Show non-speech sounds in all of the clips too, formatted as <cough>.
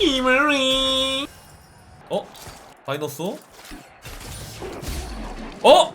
히머리. 어? 다이너소? 어?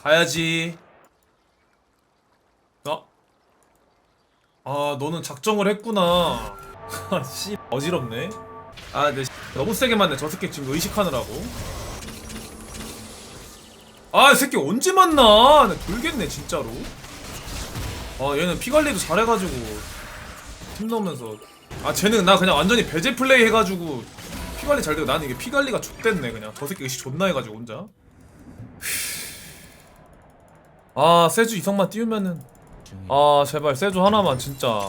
가야지. 어? 아 너는 작정을 했구나. <laughs> 씨 어지럽네. 아 씨, 너무 세게 맞네. 저 새끼 지금 의식하느라고. 아이 새끼 언제 만나? 나 돌겠네 진짜로. 아 얘는 피 관리도 잘해가지고 팀 넣으면서. 아 쟤는 나 그냥 완전히 배제 플레이 해가지고 피 관리 잘 되고 나는 이게 피 관리가 좆됐네 그냥. 저 새끼 의식 존나 해가지고 혼자. 아 세주 이성만 띄우면은. 아 제발 세주 하나만 진짜.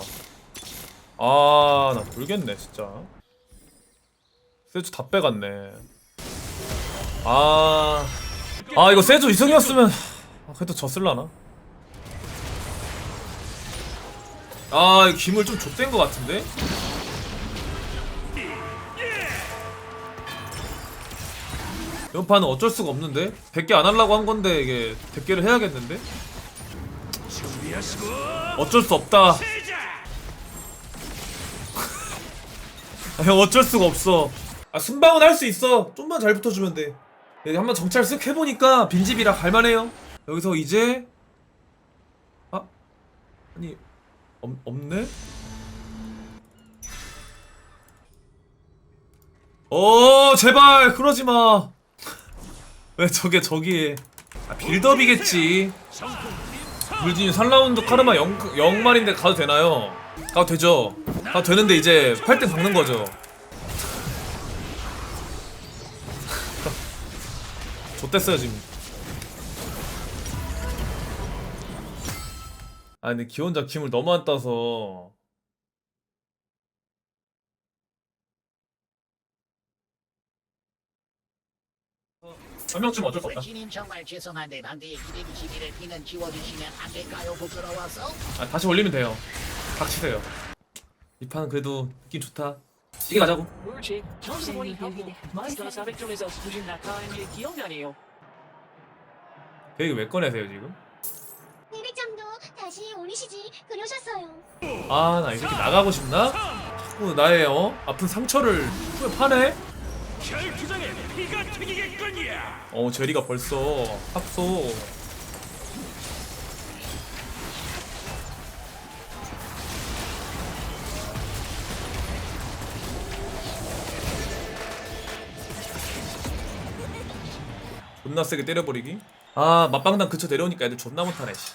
아 나 돌겠네 진짜. 세주 다 빼갔네. 아... 아 이거 세주 이성이었으면 아, 그래도 졌을라나? 아 기물 좀 좆된 것 같은데? 이번 판은 어쩔 수가 없는데? 100개 안 하려고 한 건데 이게 100개를 해야겠는데? 어쩔 수 없다 아, 형 어쩔 수가 없어 아 순방은 할 수 있어 좀만 잘 붙어주면 돼 네, 한번 정찰 쓱 해보니까 빈집이라 갈만해요 여기서 이제 아 아니 없, 없네? 어 제발 그러지마. 왜 저게 저기에 아, 빌드업이겠지. 물진이 3라운드 카르마 0, 0말인데 가도 되나요? 가도 되죠. 가도 되는데 이제 8등 박는 거죠. <laughs> 좆됐어요 지금 아 근데 기 혼자 김을 너무 안 따서 설명쯤 어쩔 수 없다 신임 정말 죄송한데 방대의 221을 피는 지워주시면 안 될까요? 부끄러워서? 아, 다시 올리면 돼요 닥치세요 이 판은 그래도 느낌 좋다 이게 가자고 뭐지? 점수 보니 하고 마스터 400점에서 수준 낙하한 게 기억나네요. 계획 왜 꺼내세요 지금? 200점도 다시 올리시지 그러셨어요. 아 나이 새끼 나가고 싶나? 자꾸 나의 어? 아픈 상처를 후에 파네? 혈투장에 피가 튀기겠거니야. 어 제리가 벌써 합소 존나 세게 때려버리기 아 맞방당 그쳐 내려오니까 애들 존나 못하네 씨.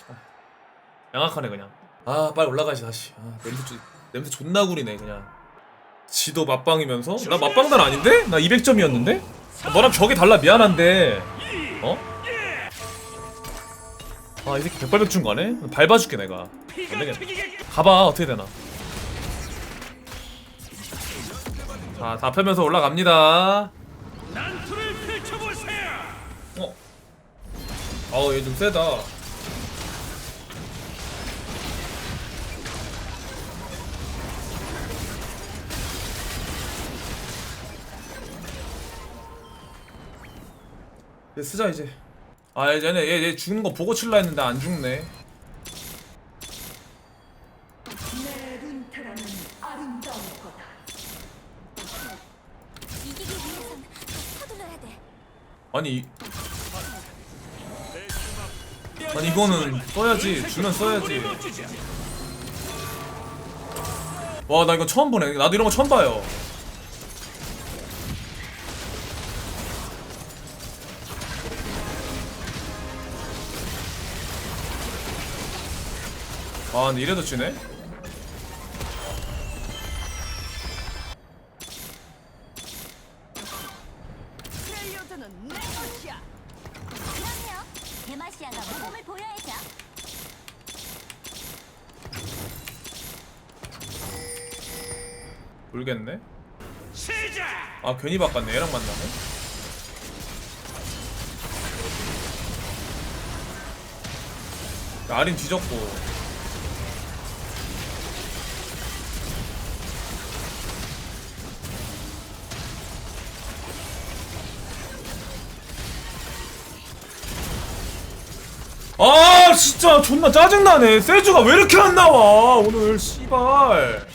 아, 양악하네 그냥 아 빨리 올라가시 다시 아, 냄새, 조, 냄새 존나 구리네 그냥 지도 맞방이면서 나 맞방단 아닌데? 나 200점이었는데? 너랑 벽이 달라 미안한데 어? 아 이 새끼 백발백중 가네? 밟아줄게 내가 안 되겠네 가봐 어떻게 되나 자 다 펴면서 올라갑니다. 어? 아우 얘 좀 세다 얘 쓰자 이제. 아 얘네 얘, 얘 죽는 거 보고 칠라 했는데 안 죽네. 아니 이- 아니 이거는 써야지. 주면 써야지. 와 나 이거 처음 보네. 나도 이런 거 처음 봐요 아 근데 이래도 지네? 그럼요. 데마시아가 모범을 보여야죠. 모르겠네 시작. 아 괜히 바꿨네 얘랑 만나네 야, 아린 뒤졌고 진짜 존나 짜증나네 세주가 왜 이렇게 안 나와 오늘 씨발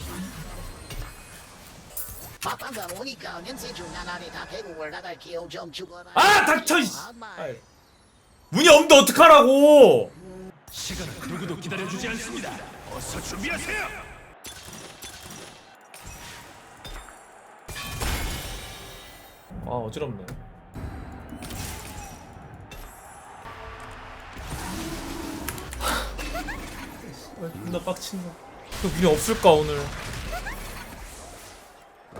바빠가 오니까 면세주 나날이 다 배구를 나갈 기회 좀 주거라 아 닥쳐 이씨. 문이 없는데 어떡하라고 시간은 누구도 기다려주지 않습니다. 어서 준비하세요. 아 어지럽네 존나 빡친다 그 문이 없을까 오늘?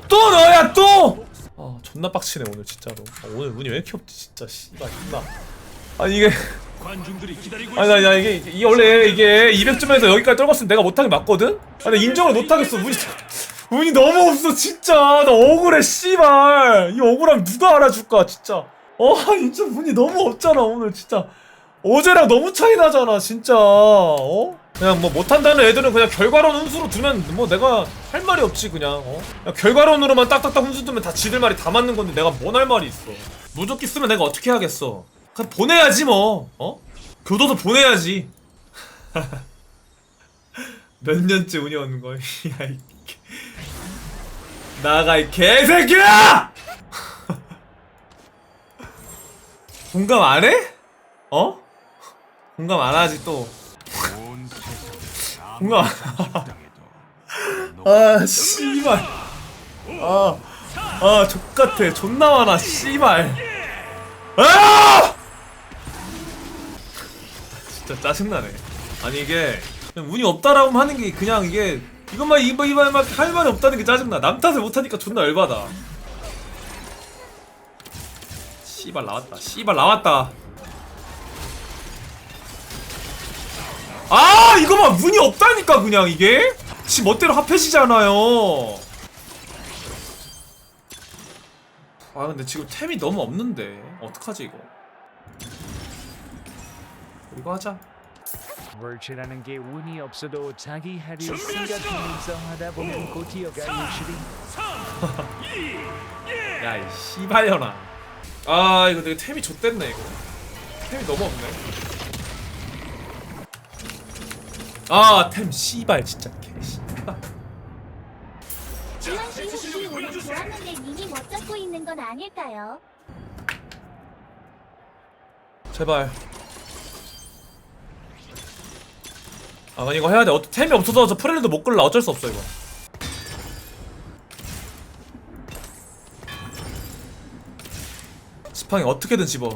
또 너야 또! 아 존나 빡치네 오늘 진짜로. 아, 오늘 문이 왜 이렇게 없지 진짜 씨발 존나. 아니 이게 관중들이 기다리고 아니. 나 이게 이게 원래 이게 200점에서 여기까지 떨궜으면 내가 못하게 맞거든? 아니 인정을 못하겠어 문이. <laughs> 운이 너무 없어 진짜. 나 억울해 씨발. 이 억울함 누가 알아줄까 진짜. 어 진짜 운이 너무 없잖아 오늘 진짜. 어제랑 너무 차이 나잖아 진짜. 어? 그냥 뭐 못한다는 애들은 그냥 결과론 훈수로 두면 뭐 내가 할 말이 없지 그냥 어? 그냥 결과론으로만 딱딱딱 훈수 두면 다 지들 말이 다 맞는 건데 내가 뭔 할 말이 있어 무조건 쓰면 내가 어떻게 하겠어 그냥 보내야지 뭐 어? 교도소 보내야지 <laughs> 몇 년째 운이 없는 거야 야, 이 개- 나가 이 개새끼야 <laughs> 공감 안 해? 어? 공감 안 하지 또 당해도 <laughs> 아 씨발. 아아 족같아. 존나 많아 씨발. 아! 진짜 짜증나네. 아니 이게 그냥 운이 없다라고 하는 게 그냥 이게 이것만 이거 이거만 할 말이 없다는 게 짜증나. 남 탓을 못하니까 존나 열받아. 씨발 나왔다. 씨발 나왔다 아 이거만 운이 없다니까 그냥 이게. 지 멋대로 합해지잖아요. 아 근데 지금 템이 너무 없는데. 어떡하지 이거? 이거 하자. 월치라는 게 운이 없어도 자기 준비하시오! 생각하면서 하다 보면 곧이어가 유실이. 야이 씨발려나 아 이거 되게 템이 좆됐네 이거. 템이 너무 없네 아템 씨발 진짜 개 씨발. 지원 씨 혹시 오늘 좋았는데 님이 못 잡고 있는 건 아닐까요? 제발. 아 그냥 이거 해야 돼. 어떻게 템이 없어서 저 프렐리도 못 끌라. 어쩔 수 없어 이거. 지팡이 어떻게든 집어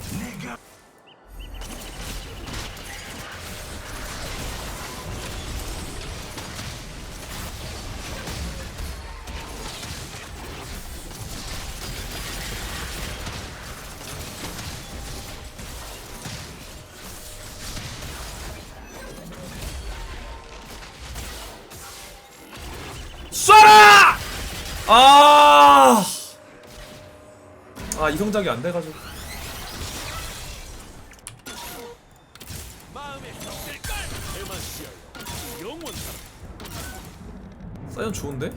아, 아 이성작이 안 돼가지고. 사이언 좋은데?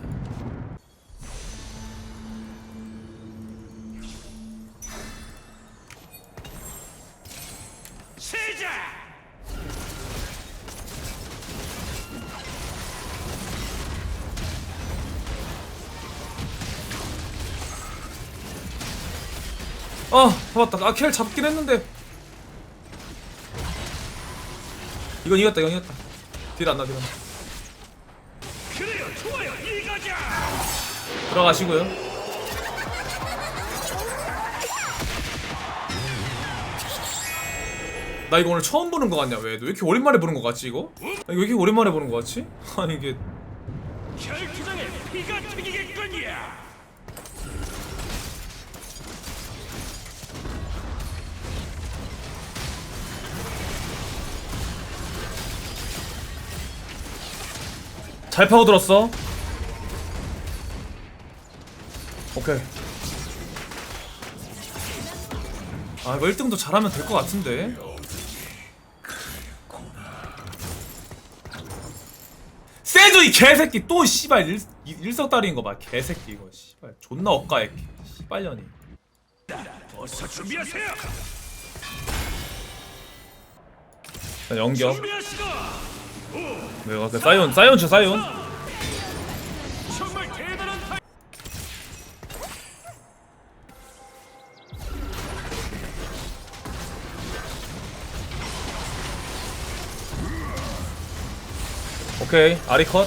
아 잡았다. 아킬 잡긴 했는데. 이건 이겼다. 이건 이겼다. 딜 안 나. 그래요, 좋아요, 이거자. 들어가시고요. 나 이거 오늘 처음 보는 거 같냐? 왜? 너왜 이렇게 오랜만에 보는 거 같지 이거 왜 이렇게 오랜만에 보는 거 같지? <laughs> 아니 이게 잘 파고들었어. 오케이. 아 이거 1등도 잘하면 될 것 같은데. 세주 이 개새끼 또 씨발 일, 일석다리인 거 봐. 개새끼 이거 씨발 존나 억까해. 씨발년이. 어서 준비하세요. 자, 연결 준비하시고 내가 그 사이온 사이온 쳐 사이온. 오케이 아리 컷.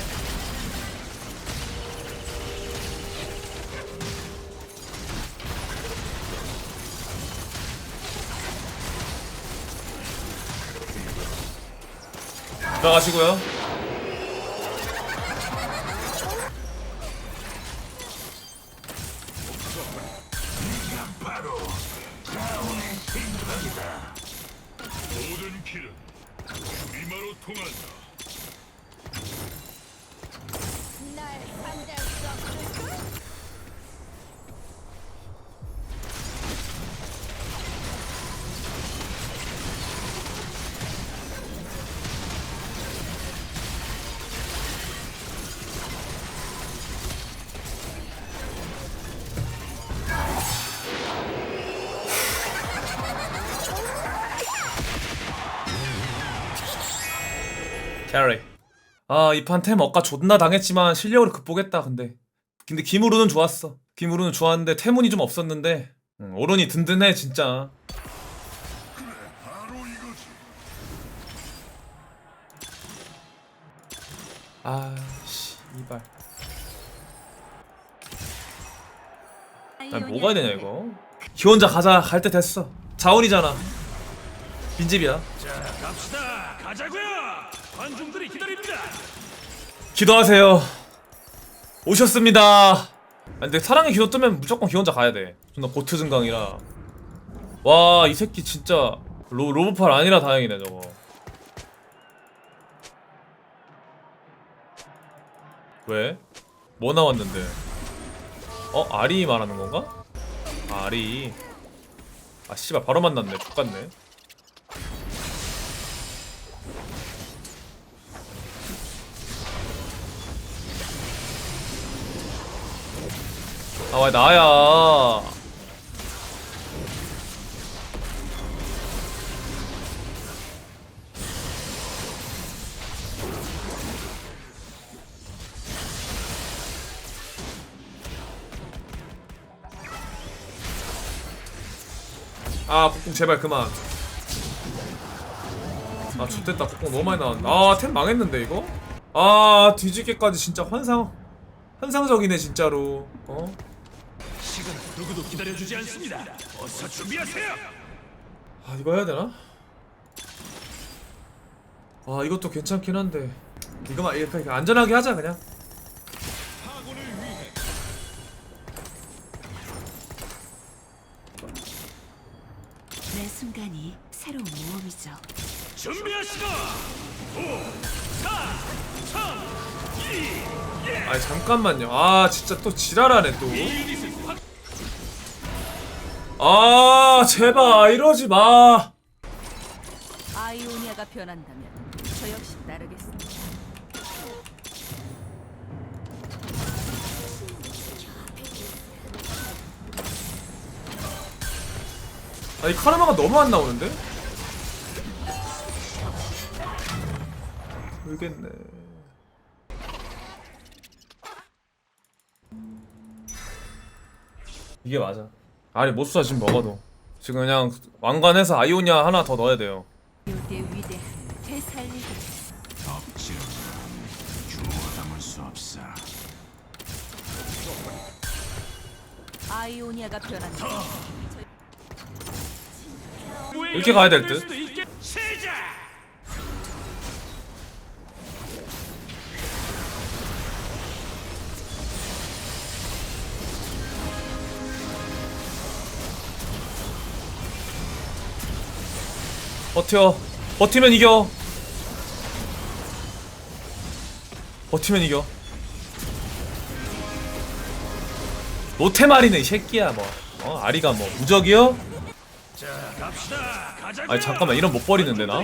들어가시고요 모든 길은 우리마로 통한다. 캐리 아 이 판 템 억까 존나 당했지만 실력으로 극복했다 근데. 근데 김우루는 좋았어. 김우루는 좋았는데 태문이 좀 없었는데. 응, 오른이 든든해 진짜. 아 씨 이발. 아니 뭐가 되냐 이거? 기혼자 가자 갈 때 됐어. 자원이잖아. 빈집이야. 자, 갑시다. 가자고요. 관중들이 기다립니다. 기도하세요. 오셨습니다. 아, 근데 사랑의 기도 뜨면 무조건 기혼자 가야 돼. 존나 고트 증강이라. 와, 이 새끼 진짜 로, 로브팔 아니라 다행이네, 저거. 왜? 뭐 나왔는데? 어, 아리 말하는 건가? 아, 아리. 아, 씨발, 바로 만났네. 족같네. 아, 왜 나야? 아, 폭풍 제발 그만. 아, 좋됐다. 폭풍 너무 많이 나왔네. 아, 템 망했는데 이거? 아, 뒤집기까지 진짜 환상 환상적이네 진짜로. 어? 누구도 기다려주지 않습니다. 어서 준비하세요. 아 이거 해야 되나? 아 이것도 괜찮긴 한데 이거만 이렇게 안전하게 하자 그냥 매 순간이 새로운 모험이죠. 준비하시고 5, 4, 3, 아니 잠깐만요 아 진짜 또 지랄하네 2, 유닛을 확또 아 제발 이러지 마 아이오니아가 변한다면 저 역시 따르겠습니다. 아니 카르마가 너무 안 나오는데? 모르겠네 이게 맞아 아니 못 쏴 지금 먹어도 지금 그냥 왕관해서 아이오니아 하나 더 넣어야 돼요 요대 위대한 되살리기. 엎지르 주워 담을 수 없어. 아이오니아가 변한다면 이렇게 가야 될 듯. 버텨 버티면 이겨 버티면 이겨 이 새끼야 뭐 어? 아리가 뭐 무적이요? 아니 잠깐만 이런 못 버리는데 나?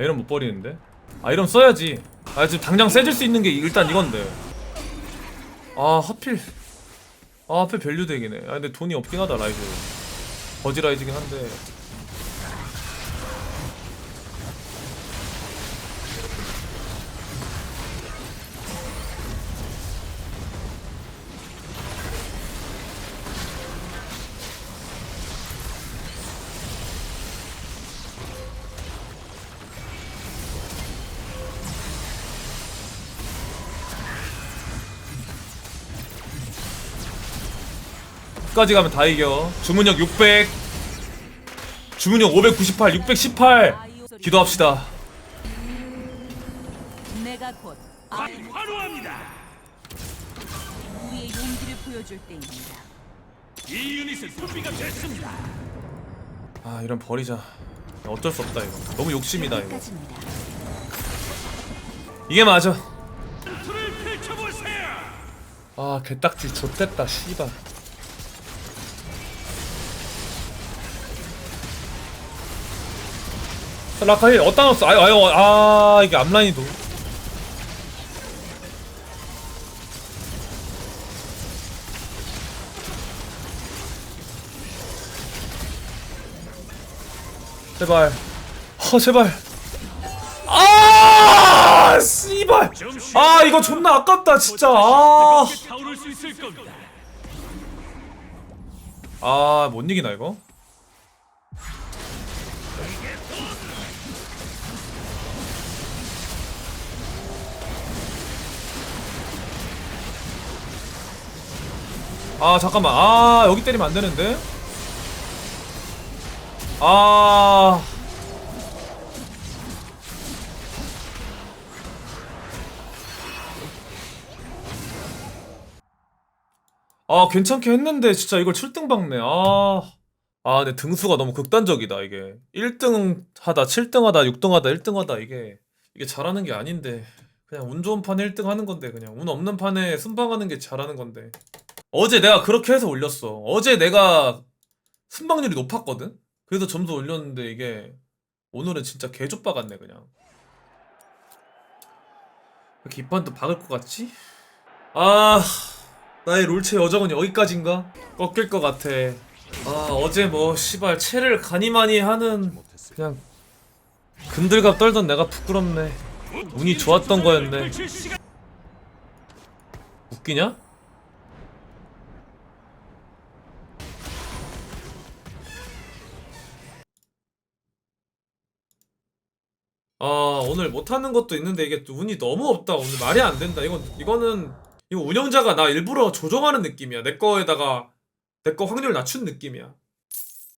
이런 못 버리는데? 아 이런 써야지 아 지금 당장 세질 수 있는 게 일단 이건데 아 하필 아 하필 밸류 덱이네 아 근데 돈이 없긴 하다 라이즈 버지 라이즈긴 한데 끝까지 가면 다 이겨 주문력 600 주문력 598 618 기도합시다 내가 곧 환호합니다. 우리의 용기를 보여줄 때입니다. 이 유닛은 준비가 됐습니다. 아 이런 버리자 어쩔 수 없다 이거 너무 욕심이다 이거 여기까지입니다. 이게 맞아 펼쳐보세요. 아 개딱지 좆됐다 씨발 라카 힐 어디다 넣었어 아유 아유 아 이게 앞라인이 도. 제발. 어 제발. 아 씨발. 아 이거 존나 아깝다 진짜. 아. 아, 못 이기나 이거? 아, 잠깐만. 아, 여기 때리면 안 되는데. 아. 아, 괜찮게 했는데 진짜 이걸 7등 박네. 아. 아, 근데 등수가 너무 극단적이다, 이게. 1등 하다, 7등 하다, 6등 하다, 1등 하다, 이게. 이게 잘하는 게 아닌데. 그냥 운 좋은 판에 1등 하는 건데, 그냥. 운 없는 판에 순방하는 게 잘하는 건데. 어제 내가 그렇게 해서 올렸어. 어제 내가 순방률이 높았거든? 그래서 점수 올렸는데, 이게. 오늘은 진짜 개족바 같네, 그냥. 왜 이렇게 이판도 박을 것 같지? 아. 나의 롤체 여정은 여기까지인가? 꺾일 것 같아. 아 어제 뭐 씨발 채를 가니 많이 하는 그냥 근들갑 떨던 내가 부끄럽네. 운이 좋았던 거였네. 웃기냐? 오늘 못하는 것도 있는데 이게 또 운이 너무 없다. 오늘 말이 안 된다. 이건 이거는 이거 운영자가 나 일부러 조종하는 느낌이야. 내 거에다가 내 거 확률 낮춘 느낌이야.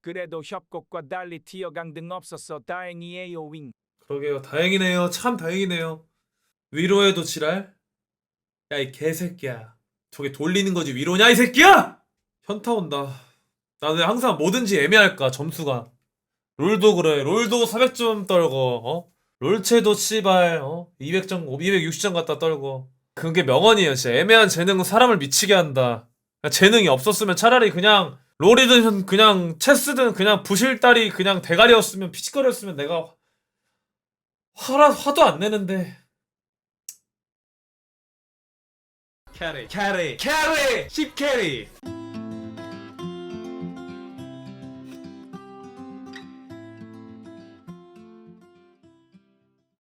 그래도 협곡과 달리 티어 강 등 없어서 다행이에요 윙. 그러게요. 다행이네요. 참 다행이네요. 위로해도 지랄? 야 이 개새끼야. 저게 돌리는 거지 위로냐 이 새끼야? 현타 온다. 나는 항상 뭐든지 애매할까 점수가. 롤도 그래. 롤도 400점 떨고 어 롤체도 씨발 어? 200점 260점 갖다 떨고. 그게 명언이에요 진짜. 애매한 재능은 사람을 미치게 한다. 그냥 재능이 없었으면 차라리 그냥 롤이든 그냥 체스든 그냥 부실다리 그냥 대가리였으면 피치거리였으면 내가 화라 화도 안 내는데. 캐리 캐리 캐리 10 캐리